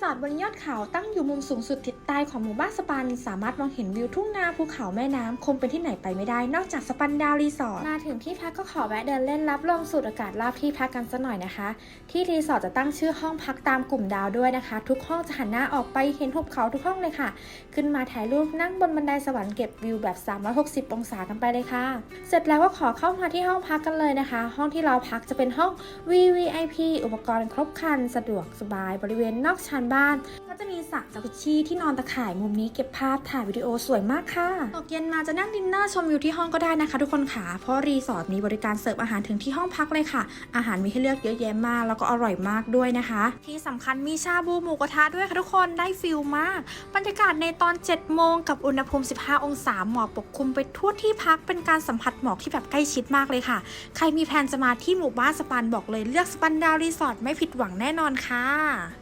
สอร์ทบนยอดเขาตั้งอยู่มุมสูงสุดทิศใต้ของหมู่บ้านสปัน สามารถมองเห็นวิวทุ่งนาภูเขาแม่น้ำคงเป็นที่ไหนไปไม่ได้ นอกจากสปันดาวรีสอร์ทมาถึงที่พักก็ขอแวะเดินเล่นรับลมสูดอากาศรอบที่พักกันสักหน่อยนะคะ ที่รีสอร์ทจะตั้งชื่อห้องพักตามกลุ่มดาวด้วยนะคะ ทุกห้องจะหันหน้าออกไปเห็นหุบเขาทุกห้องเลยค่ะ ขึ้นมาถ่ายรูปนั่งบนบันไดสวรรค์เก็บวิวแบบ 360 องศากันไปเลยค่ะ เสร็จแล้วก็ขอเข้ามาที่ห้องพักกันเลยนะคะ ห้องที่เราพักจะเป็นห้อง VVIP อุปกรณ์ครบครัน สะดวกสบายบริเวณนอกชานบ้าน ก็จะมีสระจากุชิที่นอนตะข่ายมุมนี้เก็บภาพถ่ายวิดีโอสวยมากค่ะตกเย็นมาจะนั่งดินเนอร์ชมวิวที่ห้องก็ได้นะคะ ทุกคนค่ะ เพราะรีสอร์ทมีบริการเสิร์ฟอาหารถึงที่ห้องพักเลยค่ะ อาหารมีให้เลือกเยอะแยะมาก แล้วก็อร่อยมากด้วยนะคะ ที่สำคัญมีชาบูหมูกระทะด้วยค่ะทุกคนได้ฟิลมาก บรรยากาศในตอน7โมงกับอุณหภูมิ 15 องศาหมอกปกคลุมไปทั่วที่พักเป็นการสัมผัสหมอกที่แบบใกล้ชิดมากเลยค่ะ ใครมีแผนจะมาที่หมู่บ้านสปันบอกเลยเลือกสปันดาวรีสอร์ทไม่ผิดหวังแน่นอนค่ะ